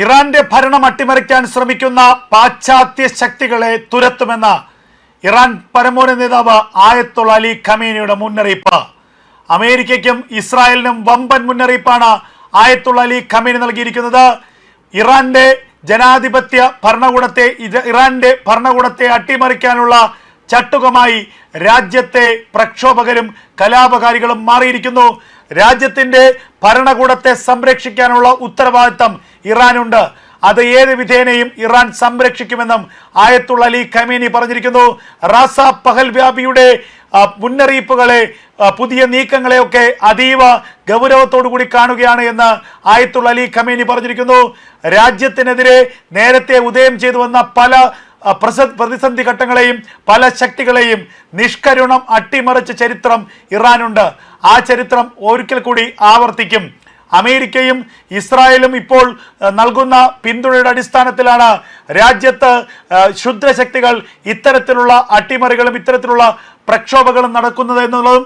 ഇറാന്റെ ഭരണം അട്ടിമറിക്കാൻ ശ്രമിക്കുന്ന പാശ്ചാത്യ ശക്തികളെ തുരത്തുമെന്ന ഇറാൻ പരമോന്നത നേതാവ് ആയത്തുള്ള അലി ഖമീനിയുടെ മുന്നറിയിപ്പ്. അമേരിക്കയ്ക്കും ഇസ്രായേലിനും വമ്പൻ മുന്നറിയിപ്പാണ് ആയത്തുള്ള അലി ഖമീനി നൽകിയിരിക്കുന്നത്. ഇറാന്റെ ജനാധിപത്യ ഭരണകൂടത്തെ ഇറാന്റെ ഭരണകൂടത്തെ അട്ടിമറിക്കാനുള്ള ചട്ടുകമായി രാജ്യത്തെ പ്രക്ഷോഭകരും കലാപകാരികളും മാറിയിരിക്കുന്നു. രാജ്യത്തിന്റെ ഭരണകൂടത്തെ സംരക്ഷിക്കാനുള്ള ഉത്തരവാദിത്തം ഇറാനുണ്ട്. അത് ഏത് വിധേനയും ഇറാൻ സംരക്ഷിക്കുമെന്നും ആയത്തുള്ള അലി ഖമീനി പറഞ്ഞിരിക്കുന്നു. റാസ പഹൽ വ്യാപിയുടെ മുന്നറിയിപ്പുകളെ പുതിയ നീക്കങ്ങളെയൊക്കെ അതീവ ഗൗരവത്തോടു കൂടി കാണുകയാണ് എന്ന് ആയത്തുള്ള അലി ഖമീനി പറഞ്ഞിരിക്കുന്നു. രാജ്യത്തിനെതിരെ നേരത്തെ ഉദയം ചെയ്തു വന്ന പല പ്രതിസന്ധി ഘട്ടങ്ങളെയും പല ശക്തികളെയും നിഷ്കരുണം അട്ടിമറിച്ച ചരിത്രം ഇറാനുണ്ട്. ആ ചരിത്രം ഒരിക്കൽ കൂടി ആവർത്തിക്കും. അമേരിക്കയും ഇസ്രായേലും ഇപ്പോൾ നൽകുന്ന പിന്തുണയുടെ അടിസ്ഥാനത്തിലാണ് രാജ്യത്ത് ശുദ്ധശക്തികൾ ഇത്തരത്തിലുള്ള അട്ടിമറികളും ഇത്തരത്തിലുള്ള പ്രക്ഷോഭങ്ങളും നടക്കുന്നത് എന്നുള്ളതും